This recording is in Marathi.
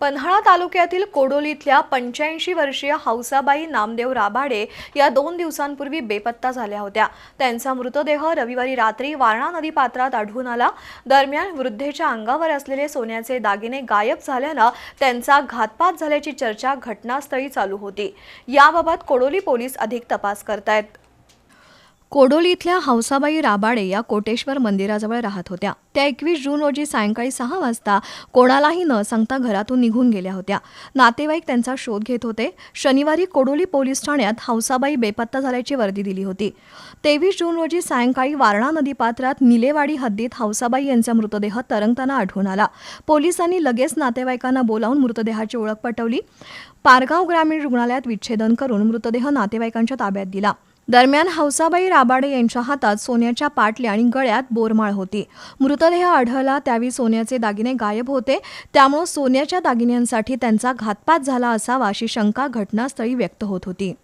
पन्हाळा तालुक्यातील कोडोलीतल्या पंच्याऐंशी वर्षीय हौसाबाई नामदेव राबाडे या दोन दिवसांपूर्वी बेपत्ता झाल्या होत्या. त्यांचा मृतदेह रविवारी रात्री वारणा नदी पात्रात आढळून आला. दरम्यान वृद्धेच्या अंगावर असलेले सोन्याचे दागिने गायब झाल्यानं त्यांचा घातपात झाल्याची चर्चा घटनास्थळी चालू होती. याबाबत कोडोली पोलीस अधिक तपास करतायत. कोडोली इथल्या हौसाबाई राबाडे या कोटेश्वर मंदिराजवळ राहत होत्या. त्या एकवीस जून रोजी सायंकाळी सहा वाजता कोणालाही न सांगता घरातून निघून गेल्या होत्या. नातेवाईक त्यांचा शोध घेत होते. शनिवारी कोडोली पोलीस ठाण्यात हौसाबाई बेपत्ता झाल्याची वर्दी दिली होती. तेवीस जून रोजी सायंकाळी वारणा नदीपात्रात निलेवाडी हद्दीत हौसाबाई यांचा मृतदेह तरंगताना आढळून आला. पोलिसांनी लगेच नातेवाईकांना बोलावून मृतदेहाची ओळख पटवली. पारगाव ग्रामीण रुग्णालयात विच्छेदन करून मृतदेह नातेवाईकांच्या ताब्यात दिला. दरम्यान हौसाबाई राबाडे यांच्या हातात सोन्याच्या पाटल्या आणि गळ्यात बोरमाळ होती. मृतदेह आढळला त्यावेळी सोन्याचे दागिने गायब होते. त्यामुळे सोन्याच्या दागिन्यांसाठी त्यांचा घातपात झाला असावा अशी शंका घटनास्थळी व्यक्त होत होती.